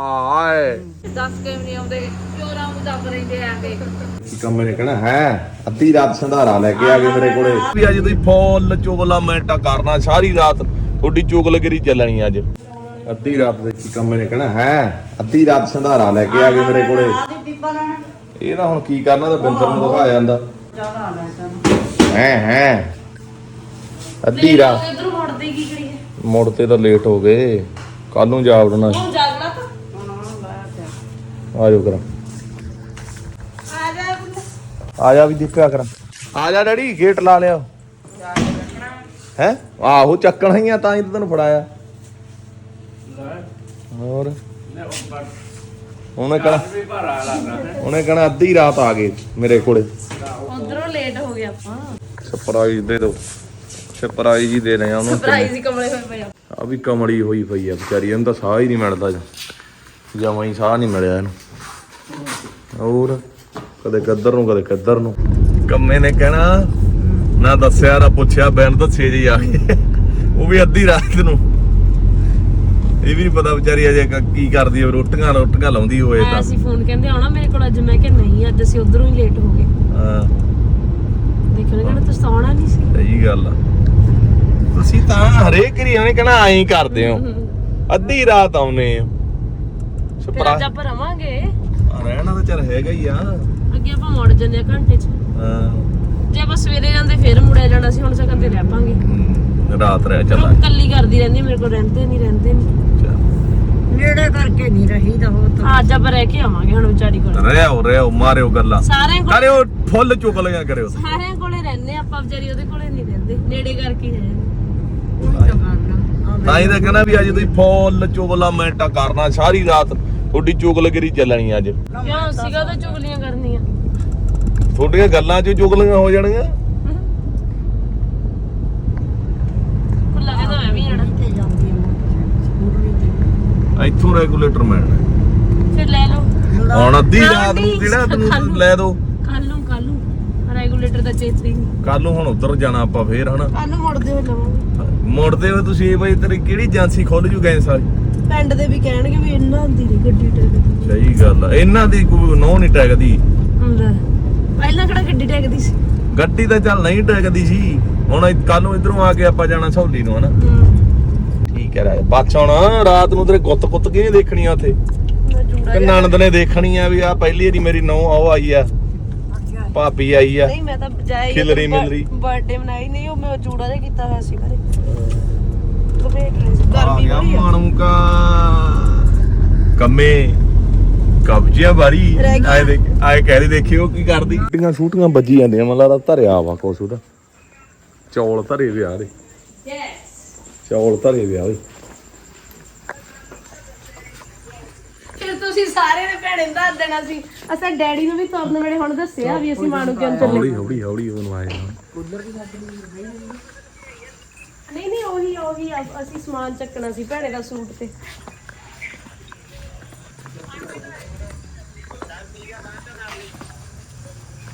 ਆਏ। ਦੱਸ ਕੇ ਵੀ ਨਹੀਂ ਆਉਂਦੇ। ਚੋਰਾਂ ਨੂੰ ਦੱਬ ਲੈਂਦੇ ਆ ਕੇ? ਕੀ ਕੰਮ ਨੇ ਕਹਣਾ? ਹੈ? ਅੱਧੀ ਰਾਤ ਸੰਧਾਰਾ ਲੈ ਕੇ ਆ ਗਏ ਮੇਰੇ ਕੋਲੇ। ਵੀ ਅੱਜ ਤੁਸੀਂ ਫੁੱਲ ਚੁਗਲਾ ਮਿੰਟਾ ਕਰਨਾ ਸਾਰੀ ਰਾਤ ਤੁਹਾਡੀ ਚੁਗਲਗਰੀ ਚੱਲਣੀ ਅੱਜ। ਅੱਧੀ ਰਾਤ ਦੇ ਕੀ ਕੰਮ ਨੇ ਕਹਣਾ? ਹੈ? ਅੱਧੀ ਰਾਤ ਸੰਧਾਰਾ ਲੈ ਕੇ ਆ ਗਏ ਮੇਰੇ ਕੋਲੇ। ਇਹ ਤਾਂ ਹੁਣ ਕੀ ਕਰਨਾ? ਤਾਂ ਬਿੰਦਰ ਨੂੰ ਦਿਖਾ ਜਾਂਦਾ। ਹੈ ਹੈ? ਅੱਧੀ ਰਾਤ। ਇਧਰੋਂ ਮੁੜਦੇ ਕੀ ਕਰੀਏ? ਮੁੜ ਤੇ ਤਾਂ ਲੇਟ ਹੋ ਗਏ। ਕੱਲ ਨੂੰ ਜਾ ਵੜਨਾ ਹੁਣ ਜਾਗਣਾ ਤਾਂ? ਆ ਜਾਓ ਕਰਾਂ। ਆ ਜਾ ਆ ਜਾ ਵੀ ਦੇਖਿਆ ਕਰਾਂ। ਆ ਜਾ ਡੈਡੀ ਗੇਟ ਲਾ ਲਿਆ। ਹੈ? ਆਹੋ ਚੱਕਣਾ ਹੀ ਆ ਤਾਂ ਹੀ ਤਾਂ ਤੈਨੂੰ ਫੜਾਇਆ। ਹੋਰ? ਉਹਨੇ ਕਹਣਾ ਉਹਨੇ ਕਹਣਾ ਅੱਧੀ ਰਾਤ ਆ ਗਏ ਮੇਰੇ ਕੋਲੇ। ਉਧਰੋਂ ਲੇਟ ਹੋ ਗਿਆ ਆਪਾਂ। ਸਰਪ੍ਰਾਈਜ਼ ਦੇ ਦੋ। ਸਰਪ੍ਰਾਈਜ਼ ਹੀ ਦੇ ਰਹੇ ਆ ਉਹਨੂੰ ਸਰਪ੍ਰਾਈਜ਼ ਹੀ ਕਮਲੇ ਹੋਏ ਪਏ ਆ। ਆ ਵੀ ਕਮੜੀ ਹੋਈ ਪਈ ਆ ਵਿਚਾਰੀ ਇਹਨੂੰ ਤਾਂ ਸਾਹ ਹੀ ਨਹੀਂ ਮਿਲਦਾ ਜਮਾਂ ਹੀ ਸਾਹ ਨਹੀਂ ਮਿਲਿਆ ਇਹਨੂੰ। ਹੋਰ ਕਦੇ ਕਿੱਧਰ ਨੂੰ ਕਦੇ ਕਿੱਧਰ ਨੂੰ। ਕੰਮੇ ਨੇ ਕਹਿਣਾ ਨਾ ਦੱਸਿਆ ਨਾ ਪੁੱਛਿਆ ਬੈਨ ਦੱਸੇ ਜੀ ਆ ਕੇ ਉਹ ਵੀ ਅੱਧੀ ਰਾਤ ਨੂੰ। ਇਹ ਵੀ ਨਹੀਂ ਪਤਾ ਵਿਚਾਰੀ ਅਜੇ ਕ- ਕੀ ਕਰਦੀ ਹੈ ਰੋਟੀਆਂ ਰੋਟੀਆਂ ਲਾਉਂਦੀ ਹੋਏ ਤਾਂ। ਸੀ ਫੋਨ ਕਹਿੰਦੇ ਆਉਣਾ ਮੇਰੇ ਕੋਲ ਅੱਜ ਮੈਂ ਕਿਹਾ ਨਹੀਂ ਅੱਜ ਅਸੀਂ ਉਧਰੋਂ ਹੀ ਲੇਟ ਹੋ ਗਏ। ਹਾਂ। ਦੇਖਣ ਕਿਹੜਾ ਤੁਸੀਂ ਤਾਂ ਆਉਣਾ ਨਹੀਂ ਸੀ। ਸਹੀ ਗੱਲ ਆ। ਤੁਸੀਂ ਤਾਂ ਹਰੇਕ ਹੀ ਉਹਨੇ ਕਹਿਣਾ ਐਂ ਹੀ ਕਰਦੇ ਹੋ। ਅੱਧੀ ਰਾਤ ਆਉਨੇ ਆ ਫਿਰ ਅੱਜ ਆਪਾਂ ਰਵਾਂਗੇ। ਰਹਿਣਾ ਤਾਂ ਚੱਲ ਹੈਗਾ ਹੀ ਆ। ਅੱਗੇ ਆਪਾਂ ਮੁੜ ਜਾਂਦੇ ਆ ਘੰਟੇ 'ਚ। ਹਾਂ। ਜੇ ਆਪਾਂ ਸਵੇਰੇ ਜਾਂਦੇ ਫਿਰ ਮੁੜਿਆ ਜਾਣਾ ਸੀ ਹੁਣ ਸਕਨ ਤੇ ਰਹਿ ਪਾਂਗੇ। ਰਾਤ ਰਹਿ ਚੱਲਾਂ ਉਹ ਕੱਲੀ ਕਰਦੀ ਰਹਿੰਦੀ ਮੇਰੇ ਕੋਲ ਰਹਿੰਦੇ ਨਹੀਂ ਰਹਿੰਦੇ ਨਹੀਂ ਨੇੜੇ ਕਰਕੇ ਨਹੀਂ ਰਹੀਦਾ ਉਹ ਤਾਂ। ਅੱਜ ਆਪਾਂ ਰਹਿ ਕੇ ਆਵਾਂਗੇ ਹੁਣ ਵਿਚਾਰੀ ਕੋਲ। ਰਹਿਓ ਰਹਿਓ ਮਾਰਿਓ ਗੱਲਾਂ। ਸਾਰਿਆਂ ਕੋਲ ਕਰਿਓ ਫੁੱਲ ਚੁੱਕ ਲਿਆ ਕਰਿਓ। ਸਾਰਿਆਂ ਕੋਲੇ ਰਹਿੰਦੇ ਆਪਾਂ ਵਿਚਾਰੀ ਉਹਦੇ ਕੋਲੇ ਨਹੀਂ ਰਹਿੰਦੇ ਨੇੜੇ ਕਰਕੇ ਹੀ। ਉਹੀ ਤਾਂ ਹੀ ਤਾਂ ਕਹਿੰਦਾ ਵੀ ਅੱਜ ਤੁਸੀਂ ਫੁੱਲ ਚੁਗਲਾ ਮਿੰਟਾ ਕਰਨਾ ਸਾਰੀ ਰਾਤ ਤੁਹਾਡੀ ਚੁਗਲਗਰੀ ਚੱਲਣੀ ਅੱਜ। ਕਿਉਂ? ਸੀਗਾ ਤਾਂ ਚੁਗਲੀਆਂ ਕਰਨੀਆਂ। ਤੁਹਾਡੀਆਂ ਗੱਲਾਂ 'ਚ ਚੁਗਲੀਆਂ ਹੋ ਜਾਣਗੀਆਂ। ਖੁੱਲਾ ਕਹਿੰਦਾ ਮੈਂ ਵੀ ਜਾਣਾ। ਤੇ ਜਾਂਦੀ ਆ ਮੋਟਰਸਾਈਕਲ ਸਕੂਟਰੀ ਤੇ ਇੱਥੋਂ ਰੈਗੂਲੇਟਰ ਮਿਲਣਾ ਫਿਰ ਲੈ ਲਓ। ਹੁਣ ਅੱਧੀ ਰਾਤ ਨੂੰ ਕੱਲ੍ਹ ਤੈਨੂੰ। ਲੈ ਦੋ। ਕੱਲ ਨੂੰ ਕੱਲ ਨੂੰ। ਰੈਗੂਲੇਟਰ ਦਾ ਚੇਤੇ ਨਹੀਂ। ਕੱਲ ਨੂੰ ਹੁਣ ਉੱਧਰ ਜਾਣਾ ਆਪਾਂ ਫੇਰ ਹਨਾ? ਕੱਲ ਨੂੰ ਮੁੜਦੇ ਹੋਏ ਲਵਾਂਗੇ। ਮੁੜਦੇ ਹੋਏ ਤੁਸੀਂ ਇਹ ਬਈ ਤੇਰੀ ਕਿਹੜੀ ਏਜੰਸੀ ਖੁੱਲ ਜੂ ਗਏ ਸਾਰੀ? ਪਿੰਡ ਦੇ ਵੀ ਕਹਿਣਗੇ ਵੀ ਇਹਨਾਂ ਦੀ ਨਹੀਂ ਗੱਡੀ ਟੈਕਦੀ। ਸਹੀ ਗੱਲ ਆ। ਇਹਨਾਂ ਦੀ ਕੋਈ ਨੋ ਨਹੀਂ ਟੈਗਦੀ ਲੈ ਪਹਿਲਾਂ ਕਿਹੜਾ ਗੱਡੀ ਟੈਕਦੀ ਸੀ? ਗੱਡੀ ਤਾਂ ਚੱਲ ਨਹੀਂ ਟੈਗਦੀ ਸੀ। ਹੁਣ ਕੱਲ ਨੂੰ ਇਧਰੋਂ ਆ ਕੇ ਆਪਾਂ ਜਾਣਾ ਸਹੌਲੀ ਨੂੰ ਹਨਾ? ਹੂੰ। ਠੀਕ ਹੈ ਰਾਜ। ਬੱਚ ਹੁਣ ਰਾਤ ਨੂੰ ਤੇਰੇ ਗੁੱਤ ਗੁੱਤ ਕਿਹਨੇ ਦੇਖਣੀ ਆ ਉੱਥੇ? ਨਣਦ ਨੇ ਦੇਖਣੀ ਆ ਵੀ ਆ ਪਹਿਲੀ ਵਾਰੀ ਮੇਰੀ ਨੌ ਉਹ ਆਈ ਆ। ਭਾਬੀ ਆਈ ਆ। ਨਹੀਂ ਮੈਂ ਤਾਂ ਜਾਈ ਖਿਲਰੀ ਮਿਲਰੀ। ਬਰਥਡੇ ਮਨਾਈ। ਨਹੀਂ ਉਹ ਮੈਂ ਜੂੜਾ ਜਿਹਾ ਕੀਤਾ ਹੋਇਆ ਸੀ ਘਰੇ। ਲਪੇਟ ਲਈ ਸੀ ਆ ਗਰਮੀ ਗਿਆ ਬੜੀ ਆ। ਮਾਣੂ ਕਾ ਕੰਮੇ। ਕਬਜਿਆ ਬਾਰੀ ਰਹਿ ਗਈ। ਆਏ ਦੇਖ ਆਏ ਕਹਿ ਰਹੀ ਦੇਖਿਓ ਕੀ ਕਰਦੀ। ਛੂਟੀਆਂ ਛੂਟੀਆਂ ਵੱਜੀ ਜਾਂਦੀਆਂ ਮੈਨੂੰ ਲੱਗਦਾ ਧਰਿਆ ਵਾ ਕੁਛ ਉਹਦਾ। ਚੌਲ ਧਰੇ ਵਿਆਹ ਦੇ। ਯੈਸ ਚੌਲ ਧਰੇ ਵਿਆਹ ਦੇ ਫਿਰ ਤੁਸੀਂ ਸਾਰੇ ਨੇ ਭੈਣੇ ਨੂੰ ਦੱਸ ਦੇਣਾ ਸੀ। ਅਸਾਂ ਡੈਡੀ ਨੂੰ ਵੀ ਤੁਰਨ ਵੇਲੇ ਹੁਣ ਦੱਸਿਆ ਵੀ ਅਸੀਂ ਮਾਣੂ ਕਿਉਂ ਚੱਲੇ? ਹੌਲੀ ਹੌਲੀ ਹੌਲੀ ਉਹਨੂੰ ਆਏ ਨਾ ਨਹੀਂ ਨਹੀਂ ਉਹੀ ਉਹੀ ਆ- ਅਸੀਂ ਸਮਾਨ ਚੱਕਣਾ ਸੀ ਭੈਣੇ ਦਾ ਸੂਟ ਤੇ।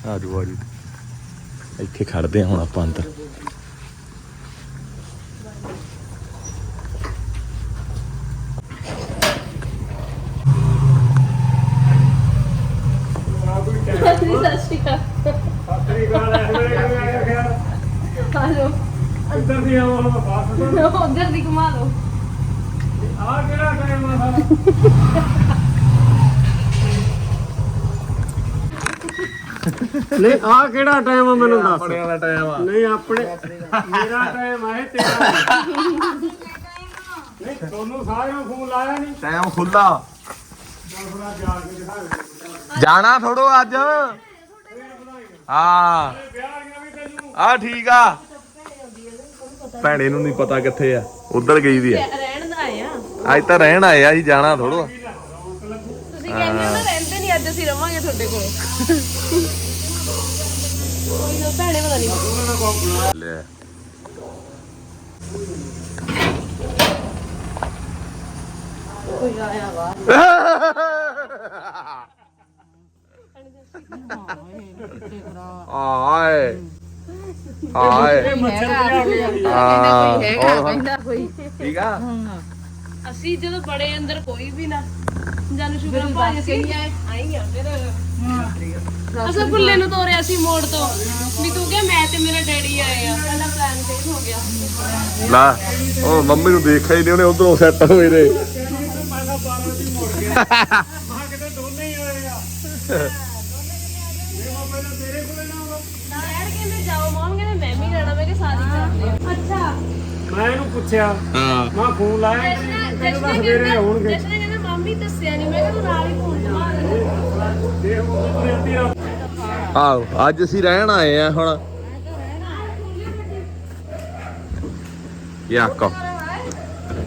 ਆਜੂ ਆਜੂ। ਇੱਥੇ ਖੜਦੇ ਆ ਹੁਣ ਆਪਾਂ ਅੰਦਰ। ਸਤਿ ਸ਼੍ਰੀ ਅਕਾਲ ਹਾਲੋ ਇੱਧਰ ਦੀ ਆਵਾਂ ਹੁਣ ਬਾਤ ਉਧਰ ਦੀ ਘੁਮਾ ਲਓ। ਆ ਕਿਹੜਾ ਟਾਈਮ ਆ ਸਾਡਾ? ਨਹੀਂ ਆ ਕਿਹੜਾ ਟਾਈਮ ਆ ਮੈਨੂੰ ਦੱਸ। ਆਪਣੇ ਵਾਲਾ ਟਾਈਮ ਆ। ਨਹੀਂ ਆਪਣੇ ਮੇਰਾ ਟਾਈਮ ਆ ਇਹ ਤੇਰਾ ਨਹੀਂ ਨਹੀਂ ਤੁਹਾਨੂੰ ਸਾਰਿਆਂ ਨੂੰ ਫੋਨ ਲਾਇਆ ਨਹੀਂ ਟਾਈਮ ਖੁੱਲਾ ਜਾਣਾ ਥੋੜੋ ਅੱਜ। ਹਾਂ। ਆ ਠੀਕ ਆ। ਭੈਣੇ ਨੂੰ ਨਹੀਂ ਪਤਾ ਕਿੱਥੇ ਆ। ਉਧਰ ਗਈ ਦੀ ਆ। ਰਹਿਣ ਦਾ ਆਏ ਆ। ਅੱਜ ਤਾਂ ਰਹਿਣ ਆਏ ਆ ਜੀ ਜਾਣਾ ਥੋੜੋ ਤੁਸੀਂ ਕਹਿੰਦੇ ਹੋ ਨਾ ਰਹਿੰਦੇ ਨਹੀਂ ਅੱਜ ਅਸੀਂ ਰਵਾਂਗੇ ਤੁਹਾਡੇ ਕੋਲ। ਕੋਈ ਨਾ ਭੈਣੇ ਪਤਾ ਨਹੀਂ ਲੈ। ਕੋਈ ਆਇਆ ਵਾ। ਆਏ ਹਾਏ ਹਾਂ ਹੋਰ ਕਹਿੰਦਾ ਕੋਈ ਠੀਕ ਆ ਅਸੀਂ ਜਦੋਂ ਬੜੇ ਅੰਦਰ ਕੋਈ ਵੀ ਨਾ ਜਾਨੂੰ ਸ਼ੁਕਰ ਭਾਈ ਅਸੀਂ ਆਏ ਆਈ ਆ ਫਿਰ ਅਸਾਂ ਭੁੱਲੇ ਨੂੰ ਤੋਰਿਆ ਸੀ ਮੋੜ ਤੋਂ ਵੀ ਤੂੰ ਕਿਹਾ ਮੈਂ ਤੇ ਮੇਰਾ ਡੈਡੀ ਆਏ ਆ ਸਾਡਾ ਪਲਾਨ ਚੇਂਜ ਹੋ ਗਿਆ ਨਾ ਉਹ ਮੰਮੀ ਨੂੰ ਦੇਖਿਆ ਹੀ ਨਹੀਂ ਉਹਨੇ ਉਧਰੋਂ ਸੈੱਟ ਹੋਏ ਨੇ ਪਹਿਲਾਂ 12 ਦੋਨੇ ਹੀ ਆਏ ਆ ਇਹ ਮੈਂ ਪਹਿਲਾਂ ਤੇਰੇ ਕੋਲੇ ਨਾ ਆਵਾਂ ਡੈਡ ਕਹਿੰਦੇ ਜਾਓ ਮਮ ਕਹਿੰਦੇ ਮੈਂ ਵੀ ਜਾਣਾ ਮੈਂ ਕਿ ਸਾਰੀ ਕਰਦੇ ਆ ਅੱਛਾ ਮੈਂ ਇਹਨੂੰ ਪੁੱਛਿਆ। ਹਾਂ। ਮੈਂ ਫੋਨ ਲਾਇਆ ਕਹਿੰਦਾ ਸਵੇਰੇ ਆਉਣਗੇ। ਜਸ਼ਨ ਕਹਿੰਦਾ ਮੰਮੀ ਦੱਸਿਆ ਨਹੀਂ ਮੈਂ ਕਿਹਾ ਤੂੰ ਨਾਲ ਹੀ ਫੋਨ ਦੇ ਦੇਖ ਉਹ ਤੇ ਅੱਧੀ ਰਾਤ ਆਓ ਅੱਜ ਅਸੀਂ ਰਹਿਣ ਆਏ ਆ ਹੁਣ। ਯਾਕ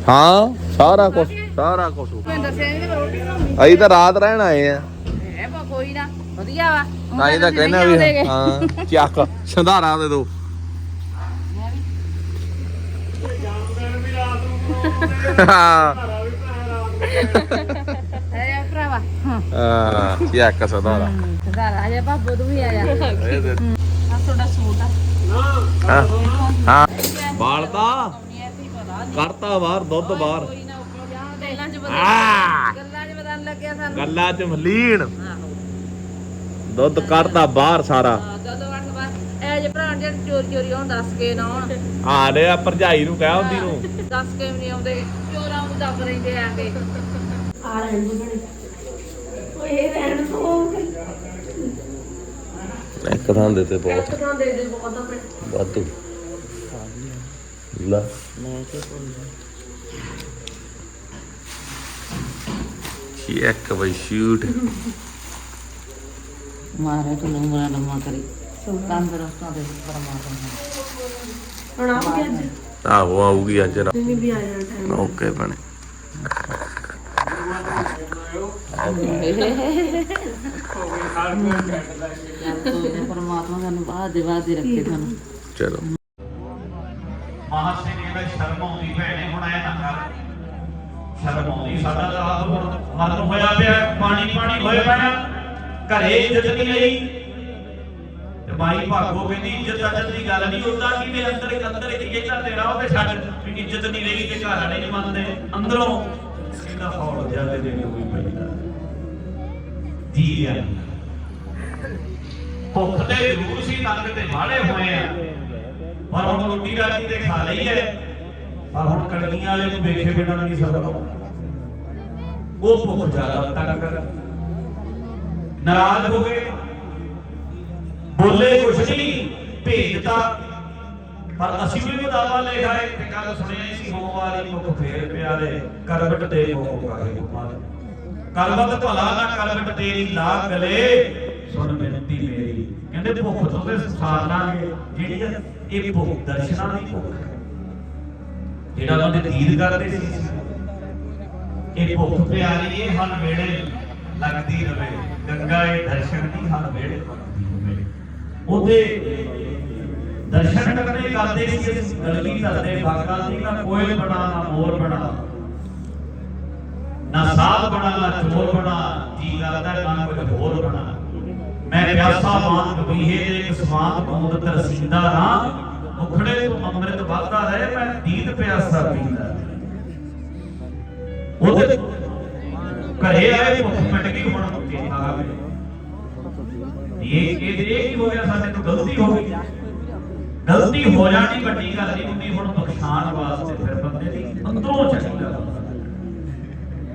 ਹਾਂ ਸਾਰਾ ਕੁਝ ਸਾਰਾ ਕੁਝ ਮੈਂ ਦੱਸਿਆ ਨਹੀਂ ਰੋਟੀ ਬਣਾਉਣੀ ਅਸੀਂ ਤਾਂ ਰਾਤ ਰਹਿਣ ਆਏ ਆ। ਹੈ ਬਾ ਕੋਈ ਨਾ ਵਧੀਆ ਵਾ। ਤਾਂ ਇਹ ਤਾਂ ਕਹਿਣਾ ਵੀ ਹਾਂ ਚੱਕ ਸੰਧਾਰਾ ਦੇ ਦੋ ਜਾਮਦਨ ਵੀ ਰਾਤ ਨੂੰ ਬਣਾਉਂਦੇ ਹਾਂ। ਘਰਾਂ ਭਰਾਵਾ ਹਾਂ ਚੱਕ ਸੰਧਾਰਾ ਸਦਾਰਾ ਆ ਜਾ ਬਾਬੂ ਤੂੰ ਵੀ ਆ ਆ ਤੁਹਾਡਾ ਸੂਟ ਆ ਹਾਂ ਹਾਂ ਬਾਲਤਾ ਕਰਤਾ ਬਾਹਰ ਦੁੱਧ ਬਾਹਰ ਗੱਲਾਂ ਚ ਆ ਲੱਗਿਆ ਸਾਨੂੰ ਗੱਲਾਂ ਚ ਮਲੀਨ। ਦੁੱਧ ਕਰਤਾ ਬਾਹਰ ਸਾਰਾ। ਜੇ ਭਰਾ ਜਿਹੜੇ ਚੋਰੀ ਚੋਰੀ ਆਉਣ ਦੱਸ ਕੇ ਨਾ ਆਉਣ। ਆ ਰਿਹਾ ਭਰਜਾਈ ਨੂੰ ਕਹਿ ਹੁੰਦੀ ਨੂੰ। ਦੱਸ ਕੇ ਵੀ ਨਹੀਂ ਆਉਂਦੇ ਚੋਰਾਂ ਨੂੰ ਦੱਬ ਲੈਂਦੇ ਆ ਕੇ ਆ ਰਹਿਣ ਦੋ ਬਣੇ। ਓਏ ਰਹਿਣ ਦੋ। ਇੱਕ ਥਾਂ ਦੇ ਤੇ ਬਹੁਤ। ਕਿੱਥੋਂ ਦੇ ਦੇ ਬਹੁਤ ਆਪਣੇ। ਵਾਧੂ। ਲਾ। ਇੱਕ ਬਈ ਸ਼ੂਟ ਮਾਰੇ ਤੂੰ ਲੰਮਾ ਲੰਮਾ ਕਰੀ। ਤੰਦਰੁਸਤਾਂ ਦੇ ਪਰਮਾਤਮਾ ਹੁਣ ਆਉਗੇ ਅੱਜ? ਆਹੋ ਆਊਗੀ ਅੱਜ ਰਾਤ। ਨਹੀਂ ਵੀ ਆ ਜਾਣਾ ਟਾਈਮ ਓਕੇ ਬਣੇ ਪਰਮਾਤਮਾ ਤੁਹਾਨੂੰ ਬਾਦ ਦੇ ਬਾਦ ਦੇ ਰੱਖੇ ਤੁਹਾਨੂੰ ਚਲੋ। ਮਹਾਨ ਸਿੰਘ ਕਹਿੰਦਾ ਸ਼ਰਮ ਆਉਂਦੀ ਭੈਣੇ ਹੁਣ ਐ ਨਾ ਕਰ। ਸ਼ਰਮ ਆਉਂਦੀ ਸਾਡਾ ਤਾਂ ਆਪ ਮਰਨ ਹੋਇਆ ਪਿਆ ਪਾਣੀ ਪਾਣੀ ਹੋਏ ਪਿਆ। ਘਰੇ ਇੱਜ਼ਤ ਨਹੀਂ ਲਈ ਤੇ ਮਾਈ ਭਾਗੋ ਕਹਿੰਦੀ, ਇੱਜ਼ਤ ਅੱਜਤ ਦੀ ਗੱਲ ਨਹੀਂ ਹੁੰਦਾ ਕਿ ਮੇਰੇ ਅੰਦਰ ਇੱਕ ਅੰਦਰ ਇੱਕ ਕਹਿੰਦਾ ਤੇਰਾ ਉਹ ਤੇ ਛੱਡ, ਵੀ ਇੱਜ਼ਤ ਨਹੀਂ ਲਈ ਤੇ ਘਰ ਵਾਲੇ ਨਹੀਂ ਮੰਨਦੇ, ਅੰਦਰੋਂ। ਕਹਿੰਦਾ ਹੌਲ ਜਾਂਦੇ ਦੇ ਕੋਈ ਪੈਂਦਾ। ਜੀ ਆ। ਭੁੱਖ ਤੇ ਜ਼ਰੂਰ ਸੀ ਨੰਗ ਤੇ ਮਾੜੇ ਹੋਏ ਆ। ਪਰ ਹੁਣ ਰੋਟੀ ਰਾਟੀ ਤੇ ਖਾ ਲਈ ਹੈ ਪਰ ਹੁਣ ਕੜਕੀਆਂ ਵਾਲੇ ਨੂੰ ਵੇਖੇ ਬਿਨਾਂ ਨਹੀਂ ਸਕਦਾ ਉਹ ਭੁੱਖ ਜ਼ਿਆਦਾ ਤੰਗ ਕਰ। ਨਾਰਾਜ਼ ਹੋ ਗਏ। ਬੋਲੇ ਕੁਛ ਨਹੀਂ ਭੇਜਤਾ ਪਰ ਅਸੀਂ ਵੀ ਮੁਦਾਵਾ ਲੈ ਗਏ ਤੇ ਕੱਲ ਸੁਣਿਆ ਹੀ ਸੀ ਹੋਵਾਰੀ ਮੁਖ ਫੇਰ ਪਿਆਰੇ, ਕਰਵਟ ਤੇ ਮੁਖ ਕਾਹੇ ਮਾਰੇ ਕਲਬਤ ਭਲਾ ਨਾ ਕਲਬਟ ਤੇਰੀ ਲਾ ਗਲੇ, ਸੁਣ ਬੇਨਤੀ ਮੇਰੀ। ਕਹਿੰਦੇ ਭੁੱਖ ਤੋਂ ਤੇ ਸਾਰ ਲਾਂਗੇ, ਜਿਹੜੀ ਇਹ ਭੁੱਖ ਦਰਸ਼ਨਾਂ ਦੀ ਭੁੱਖ ਜਿਹੜਾ ਉਹਨਾਂ ਦੇ ਦੀਦ ਕਰਦੇ ਸੀ। ਇਹ ਭੁੱਖ ਪਿਆਰੀ ਇਹ ਹਨ ਵੇੜੇ ਲੱਗਦੀ ਰਵੇ। ਗੰਗਾ ਇਹ ਦਰਸ਼ਨ ਦੀ ਹਨ ਵੇਲੇ। ਉਹਦੇ ਦਰਸ਼ਨ ਕਰਨੇ ਕਰਦੇ ਸੀ, ਅਸੀਂ ਗਲਤੀ ਕਰਦੇ ਬਾਗਾਂ ਦੀ ਨਾ ਕੋਈ ਬਣਾ ਨਾ ਮੋਰ ਬਣਾ। ਨਾ ਸਾਧ ਬਣਾ, ਨਾ ਚੋਰ ਬਣਾ, ਜੀ ਕਰਦਾ ਨਾ ਕੁਝ ਹੋਰ ਬਣਾ। ਮੈਂ ਪਿਆਸਾ ਮਾਨ ਕਬੀਹੇ ਦੇ ਇੱਕ ਸਮਾਨ ਤਰਸੀਂਦਾ ਨਾ ਮੁਖੜੇ ਤੋਂ ਅੰਮ੍ਰਿਤ ਵਗਦਾ ਰਹੇ, ਮੈਂ ਦੀਦ ਪਿਆਸਾ ਪੀਂਦਾ ਉਹਦੇ ਘਰੇ ਆਏ, ਭੁੱਖ ਮਿਟ ਗਈ, ਹੁਣ ਭੁੱਖੇ ਆ ਗਏ ਇਹ ਇਹ ਇਹ ਹੋ ਗਿਆ? ਸਾਡੇ ਤੋਂ ਗਲਤੀ ਹੋ ਗਈ। ਗਲਤੀ ਹੋ ਜਾਣੀ ਵੱਡੀ ਗੱਲ ਨਹੀਂ ਹੁੰਦੀ। ਹੁਣ ਬਖਸ਼ਾਣ ਵਾਸਤੇ ਫਿਰ ਬੰਦੇ ਦੀ ਅੰਦਰੋਂ ਚਾਹੀਦਾ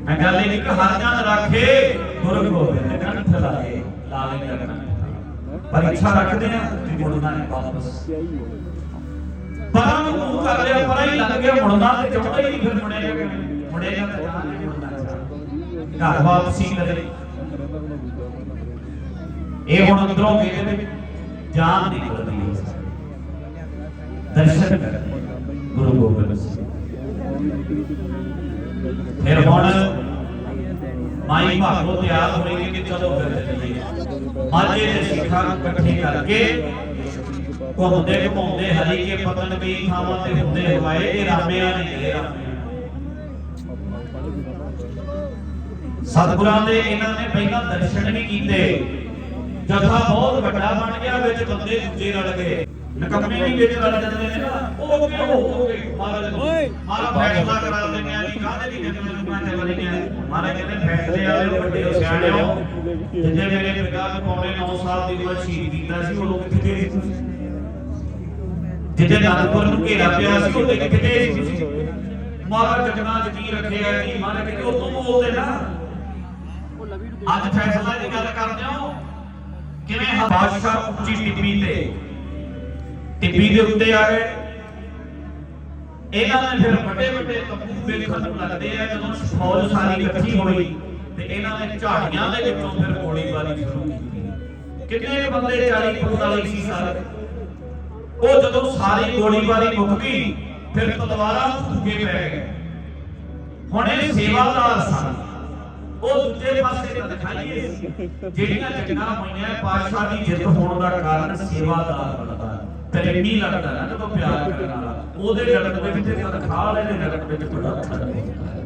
ਮੈਂ ਗੱਲ ਇਹ ਨਹੀਂ ਕਿ ਹਰ ਜਨ ਰੱਖੇ, ਗੁਰ ਗੋਬਿੰਦ ਕੰਠ ਲਾਏ ਲਾਲੇ ਦਾ ਕੰਠ ਰੱਖਦੇ ਆ ਕਿ ਮੁੜਨਾ ਹੈ ਵਾਪਸ। ਪਰਾਂ ਨੂੰ ਕਰ ਲਿਆ, ਪਰਾਂ ਹੀ ਲੱਗ ਗਿਆ, ਮੁੜਨਾ ਤੇ ਚਾਹੁੰਦਾ ਹੀ ਨਹੀਂ ਫਿਰ ਮੁੜੇਗਾ ਮੁੜੇਗਾ ਤਾਂ ਘਰ ਵਾਪਸੀ ਕਰੇ। ਇਹ ਹੁਣ ਅੰਦਰੋਂ ਗਏ ਵਿੱਚ ਜਾਨ ਨਿਕਲਦੀ ਹੈ। ਦਰਸ਼ਨ ਗੁਰੂ ਗੋਬਿੰਦ ਸਿੰਘ। ਫਿਰ ਹੁਣ ਮਾਈ ਭਾਗੋ ਤਿਆਰ ਹੋਏਗੀ ਕਿ ਚਲੋ ਫਿਰ ਚੱਲੀਏ। ਮਾਝੇ ਦੇ ਸਿੱਖਾਂ ਇਕੱਠੇ ਕਰਕੇ ਘੁੰਮਦੇ ਘੁੰਮਦੇ ਹਰੀ ਕੇ ਪਤਨ ਕਈ ਥਾਵਾਂ ਤੇ ਹੁੰਦੇ ਹਵਾਏ ਇਹ ਰਾਮਿਆਂ ਨੇ ਘੇਰੇ ਸਤਿਗੁਰਾਂ ਦੇ ਇਹਨਾਂ ਨੇ ਪਹਿਲਾਂ ਦਰਸ਼ਨ ਵੀ ਕੀਤੇ। ਜਥਾ ਬਹੁਤ ਵੱਡਾ ਬਣ ਗਿਆ ਵਿੱਚ ਬੰਦੇ ਦੂਜੇ ਰਲ ਗਏ। ਨਕੰਮੇ ਨਹੀਂ ਵਿੱਚ ਲੜ ਜਾਂਦੇ ਨੇ ਨਾ ਉਹ ਕਿਉਂ ਹੋ ਗਏ? ਮਹਾਰਾਜ ਮਾਰਾ ਫੈਸਲਾ ਕਰਾ ਦਿੰਦੇ ਆ ਜੀ ਕਾਹਦੇ ਦੀ ਜਨਮ ਜੁਗਾਂ ਚੱਲ ਰਹੀਆਂ ਮਹਾਰਾਜ ਕਹਿੰਦੇ ਫੈਸਲੇ ਵਾਲੇ ਵੱਡੇ ਸਿਆਣੇ ਹੋ। ਜਿੱਦੇ ਮੇਰੇ ਪਿਤਾ ਨੂੰ ਪੌਣੇ 9 ਸਾਲ ਦੀ ਉਮਰ ਸ਼ਹੀਦ ਕੀਤਾ ਸੀ ਉਹ ਲੋਕ ਕਿੱਥੇ ਸੀ? ਜਿੱਦੇ ਨਾਨਕਪੁਰ ਨੂੰ ਘੇਰਾ ਪਿਆ ਸੀ ਉਹਦੇ ਕਿੱਥੇ ਸੀ? ਮਹਾਰਾਜ ਜਗਨਾ ਚ ਕੀ ਰੱਖਿਆ ਜੀ? ਮਹਾਰਾਜ ਕਹਿੰਦੇ ਉਹ ਤੋਂ ਬੋਲਦੇ ਨਾ। ਅੱਜ ਫੈਸਲਾ ਦੀ ਗੱਲ ਕਰਦੇ ਹਾਂ। ਕਿਵੇਂ ਬਾਦਸ਼ਾਹ ਉੱਚੀ ਟਿੱਪੀ ਤੇ? ਟਿੱਪੀ ਦੇ ਉੱਤੇ ਆ ਗਏ। ਇਹਨਾਂ ਨੇ ਫਿਰ ਵੱਡੇ ਵੱਡੇ ਤੰਬੂ ਵੇਖਣ ਨੂੰ ਲੱਗਦੇ ਆ, ਜਦੋਂ ਫੌਜ ਸਾਰੀ ਇਕੱਠੀ ਹੋਈ ਤੇ ਇਹਨਾਂ ਨੇ ਝਾੜੀਆਂ ਦੇ ਵਿੱਚੋਂ ਫਿਰ ਗੋਲੀਬਾਰੀ ਸ਼ੁਰੂ ਕੀਤੀ। ਕਿੰਨੇ ਬੰਦੇ 40 45 ਸੀ ਸਾਰੇ? ਉਹ ਜਦੋਂ ਸਾਰੀ ਗੋਲੀਬਾਰੀ ਮੁੱਕ ਗਈ, ਫਿਰ ਤਲਵਾਰਾਂ ਧੁੱਕੇ ਪੈ ਗਏ। ਹੁਣ ਇਹ ਸੇਵਾਦਾਰ ਸਨ। ਉਹ ਦੂਜੇ ਪਾਸੇ ਤਾਂ ਦਿਖਾਈਏ। ਜਿਹੜੀਆਂ ਜੰਗਾਂ ਹੋਈਆਂ ਪਾਤਸ਼ਾਹ ਦੀ ਜਿੱਤ ਹੋਣ ਦਾ ਕਾਰਨ ਸੇਵਾਦਾਰ ਬਣਦਾ ਪ੍ਰੇਮੀ ਲੱਗਦਾ ਨਾ ਜਦੋਂ ਪਿਆਰ ਕਰਨ ਵਾਲਾ। ਉਹਦੇ ਲੜਕ ਦੇ ਵਿੱਚ ਤਨਖਾਹ ਵਾਲੇ ਦੇ ਲੜਕ ਵਿੱਚ ਬੜਾ ਫ਼ਰਕ ਹੁੰਦਾ ਹੈ।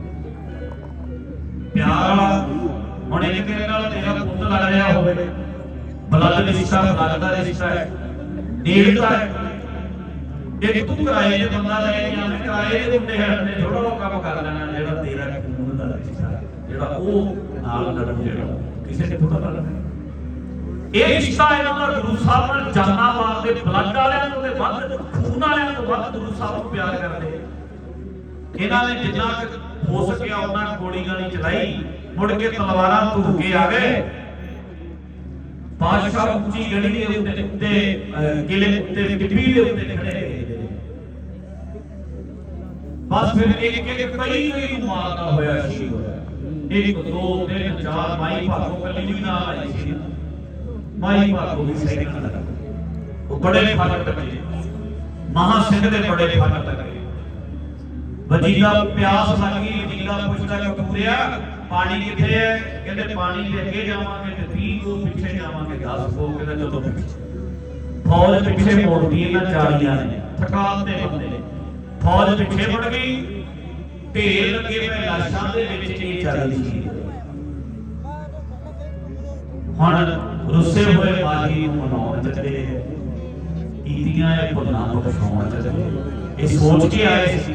ਪਿਆਰ ਵਾਲਾ, ਹੁਣ ਇਹ ਤੇਰੇ ਨਾਲ ਤੇਰਾ ਪੁੱਤ ਲੜ ਰਿਹਾ ਹੋਵੇ? ਬਲੱਡ ਰਿਸ਼ਤਾ ਬਲੱਡ ਦਾ ਰਿਸ਼ਤਾ ਹੈ। ਨੇੜਤਾ ਹੈ। ਜੇ ਤੂੰ ਕਿਰਾਏ ਦੇ ਬੰਦਾ ਲੈ ਕੇ ਆਵੇਂ ਕਿਰਾਏ ਦੇ ਮੁੰਡੇ ਹੜਨੇ ਥੋੜਾ ਉਹ ਕੰਮ ਕਰ ਲੈਣਾ, ਜਿਹੜਾ ਤੇਰਾ ਖੂਨ ਦਾ ਰਿਸ਼ਤਾ ਹੈ। ਜਿਹੜਾ ਉਹ ਨਾਲ ਲੜਨ ਜਿਹੜਾ, ਕਿਸੇ ਨੇ ਥੋੜਾ ਲੜਨਾ? ਇਹ ਰਿਸ਼ਤਾ ਇਹਨਾਂ ਦਾ ਗੁਰੂ ਸਾਹਿਬ ਨਾਲ ਜਾਨਾਂ ਵਾਸਤੇ ਬਲੱਡ ਵਾਲਿਆਂ ਤੋਂ ਤੇ ਵੱਧ, ਖੂਨ ਵਾਲਿਆਂ ਤੋਂ ਵੱਧ ਗੁਰੂ ਸਾਹਿਬ ਨੂੰ ਪਿਆਰ ਕਰਦੇ। ਇਹਨਾਂ ਨੇ ਜਿੰਨਾ ਹੋ ਸਕਿਆ ਉਹਨਾਂ ਗੋਲੀ ਗਾਲੀ ਚਲਾਈ, ਮੁੜ ਕੇ ਤਲਵਾਰਾਂ ਧੂ ਕੇ ਆ ਗਏ। ਬਾਦਸ਼ਾਹ ਉੱਚੀ ਗੜੀ ਦੇ ਉੱਤੇ ਉੱਤੇ ਕਿਲੇ ਉੱਤੇ, ਟਿੱਬੀ ਦੇ ਉੱਤੇ ਖੜੇ ਬਸ ਫਿਰ ਇੱਕ ਇੱਕ ਕਈ ਕਈ ਨੂੰ ਮਾਰਦਾ ਹੋਇਆ ਸ਼ਹੀਦ ਹੋਇਆ। ਇੱਕ ਦੋ ਤਿੰਨ ਚਾਰ ਮਾਈ ਭਾਗੋ ਕੱਲੀ ਵੀ ਨਾਲ ਆਈ ਸੀ, ਮਾਈ ਭਾਗੋ ਵੀ ਸੈਕਿੰਡ ਲੱਗਾ ਉਹ ਬੜੇ ਫ਼ਰਕ ਟੱਕੇ ਮਹਾ ਸਿੰਘ ਦੇ ਬੜੇ ਫ਼ਰਕ ਟੱਕੇ ਵਜੀਦਾ ਪਿਆਸ ਲੱਗੀ ਵਜੀਦਾ ਪੁੱਛਦਾ ਕਿ ਪੂਰਿਆ ਪਾਣੀ ਕਿੱਥੇ ਹੈ? ਕਹਿੰਦੇ ਪਾਣੀ ਲੈ ਕੇ ਜਾਵਾਂਗੇ ਤੇ 30 ਕੋ ਪਿੱਛੇ ਜਾਵਾਂਗੇ 10 ਕੋ ਕਹਿੰਦਾ ਚਲੋ ਫੌਜ ਪਿੱਛੇ ਮੋੜਦੀ ਇਹਨਾਂ ਚਾਲੀਆਂ ਨੇ। ਥਕਾਨ ਦੇ ਬੰਦੇ ਫੌਜ ਪਿੱਛੇ ਮੁੜ ਗਈ। ਢੇਰ ਲੱਗੇ ਪਏ ਲਾਸ਼ਾਂ ਦੇ ਵਿੱਚ ਇਹ ਚੱਲਦੀ ਸੀ? ਹੁਣ ਰੁੱਸੇ ਹੋਏ ਮਾਹੀ ਨੂੰ ਮਨਾਉਣ ਚੱਲੇ ਕੀਤੀਆਂ ਇਹ ਭੁੱਲਾਂ ਬਖਸ਼ਾਉਣ ਚੱਲੇ ਇਹ ਸੋਚ ਕੇ ਆਏ ਸੀ।